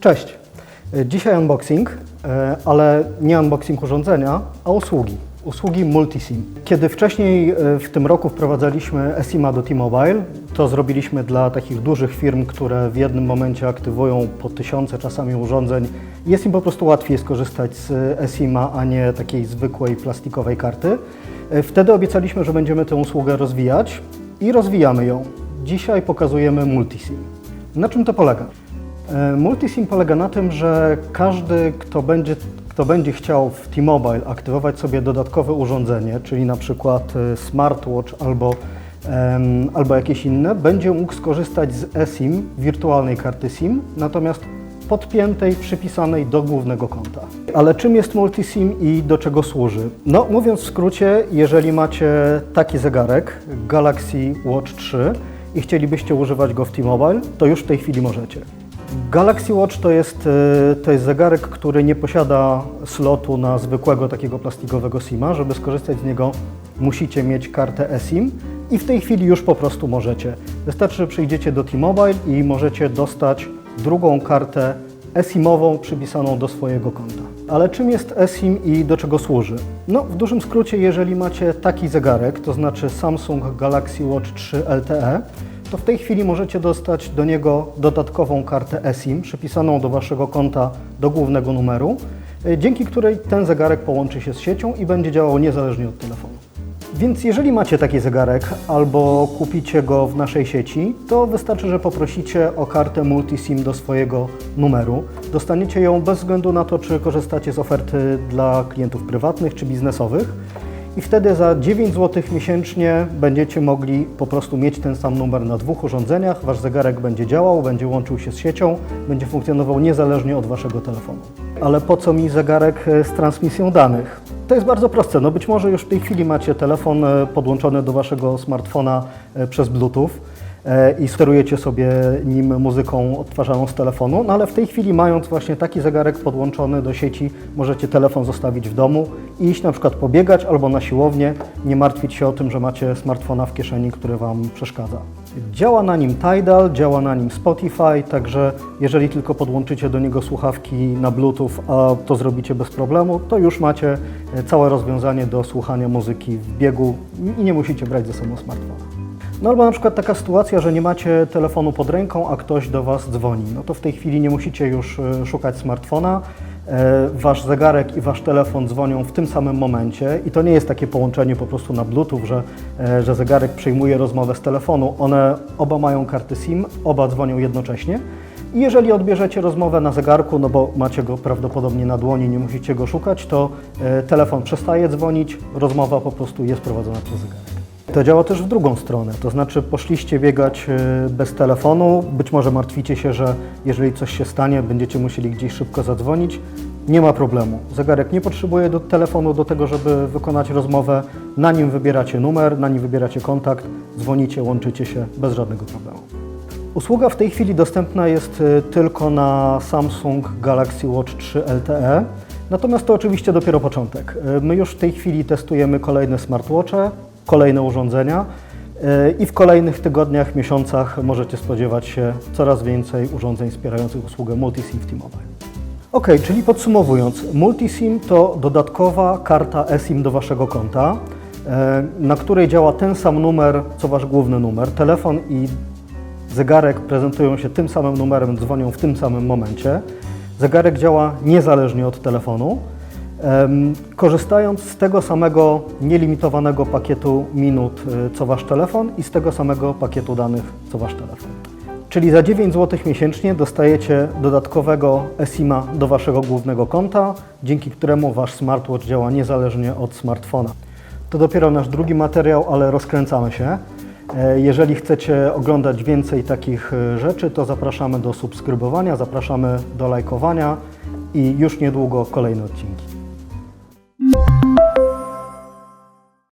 Cześć. E, Dzisiaj unboxing, e, ale nie unboxing urządzenia, a usługi. Usługi Multisim. Kiedy wcześniej e, w tym roku wprowadzaliśmy SIMA do T-Mobile, to zrobiliśmy dla takich dużych firm, które w jednym momencie aktywują po tysiące czasami urządzeń. Jest im po prostu łatwiej skorzystać z SIMA, a nie takiej zwykłej plastikowej karty. Wtedy obiecaliśmy, że będziemy tę usługę rozwijać i rozwijamy ją. Dzisiaj pokazujemy Multisim. Na czym to polega? E, Multisim polega na tym, że każdy, kto będzie, kto będzie chciał w T-Mobile aktywować sobie dodatkowe urządzenie, czyli na przykład e, smartwatch albo, em, albo jakieś inne, będzie mógł skorzystać z eSIM, wirtualnej karty SIM, natomiast podpiętej, przypisanej do głównego konta. Ale czym jest Multisim i do czego służy? No, mówiąc w skrócie, jeżeli macie taki zegarek Galaxy Watch 3 i chcielibyście używać go w T-Mobile, to już w tej chwili możecie. Galaxy Watch to jest, e, to jest zegarek, który nie posiada slotu na zwykłego takiego plastikowego SIM-a. Żeby skorzystać z niego, musicie mieć kartę eSIM i w tej chwili już po prostu możecie. Wystarczy, że przyjdziecie do T-Mobile i możecie dostać drugą kartę eSIM-ową przypisaną do swojego konta. Ale czym jest eSIM i do czego służy? No, w dużym skrócie, jeżeli macie taki zegarek, to znaczy Samsung Galaxy Watch 3 LTE, to w tej chwili możecie dostać do niego dodatkową kartę eSIM przypisaną do Waszego konta do głównego numeru, y, dzięki której ten zegarek połączy się z siecią i będzie działał niezależnie od telefonu. Więc jeżeli macie taki zegarek albo kupicie go w naszej sieci, to wystarczy, że poprosicie o kartę multisim do swojego numeru. Dostaniecie ją bez względu na to, czy korzystacie z oferty dla klientów prywatnych czy biznesowych. I wtedy za 9 zł miesięcznie będziecie mogli po prostu mieć ten sam numer na dwóch urządzeniach. Wasz zegarek będzie działał, będzie łączył się z siecią, będzie funkcjonował niezależnie od waszego telefonu. Ale po co mi zegarek e, z transmisją danych? To jest bardzo proste. No być może już w tej chwili macie telefon e, podłączony do waszego smartfona e, przez Bluetooth i sterujecie sobie nim muzyką odtwarzaną z telefonu, no ale w tej chwili mając właśnie taki zegarek podłączony do sieci, możecie telefon zostawić w domu i iść na przykład pobiegać albo na siłownię, nie martwić się o tym, że macie smartfona w kieszeni, który Wam przeszkadza. Działa na nim Tidal, działa na nim Spotify, także jeżeli tylko podłączycie do niego słuchawki na Bluetooth, a to zrobicie bez problemu, to już macie e, całe rozwiązanie do słuchania muzyki w biegu i nie musicie brać ze sobą smartfona. No albo na przykład taka sytuacja, że nie macie telefonu pod ręką, a ktoś do Was dzwoni. No to w tej chwili nie musicie już e, szukać smartfona. E, Wasz zegarek i Wasz telefon dzwonią w tym samym momencie i to nie jest takie połączenie po prostu na Bluetooth, że, e, że zegarek przyjmuje rozmowę z telefonu. One oba mają karty SIM, oba dzwonią jednocześnie. I jeżeli odbierzecie rozmowę na zegarku, no bo macie go prawdopodobnie na dłoni, nie musicie go szukać, to telefon przestaje dzwonić, rozmowa po prostu jest prowadzona przez zegarek. To działa też w drugą stronę, to znaczy poszliście biegać y, bez telefonu, być może martwicie się, że jeżeli coś się stanie, będziecie musieli gdzieś szybko zadzwonić. Nie ma problemu. Zegarek nie potrzebuje do telefonu do tego, żeby wykonać rozmowę. Na nim wybieracie numer, na nim wybieracie kontakt, dzwonicie, łączycie się bez żadnego problemu. Usługa w tej chwili dostępna jest y, tylko na Samsung Galaxy Watch 3 LTE. Natomiast to oczywiście dopiero początek. Y, My już w tej chwili testujemy kolejne smartwatche, kolejne urządzenia y, i w kolejnych tygodniach, miesiącach możecie spodziewać się coraz więcej urządzeń wspierających usługę Multisim w T-Mobile. Ok, czyli podsumowując, Multisim to dodatkowa karta eSIM do Waszego konta, e, na której działa ten sam numer, co Wasz główny numer. Telefon i zegarek prezentują się tym samym numerem, dzwonią w tym samym momencie. Zegarek działa niezależnie od telefonu, korzystając z tego samego nielimitowanego pakietu minut y, co Wasz telefon i z tego samego pakietu danych co Wasz telefon. Czyli za 9 zł miesięcznie dostajecie dodatkowego eSIM-a do Waszego głównego konta, dzięki któremu Wasz smartwatch działa niezależnie od smartfona. To dopiero nasz drugi materiał, ale rozkręcamy się. E, Jeżeli chcecie oglądać więcej takich e, rzeczy, to zapraszamy do subskrybowania, zapraszamy do lajkowania i już niedługo kolejne odcinki.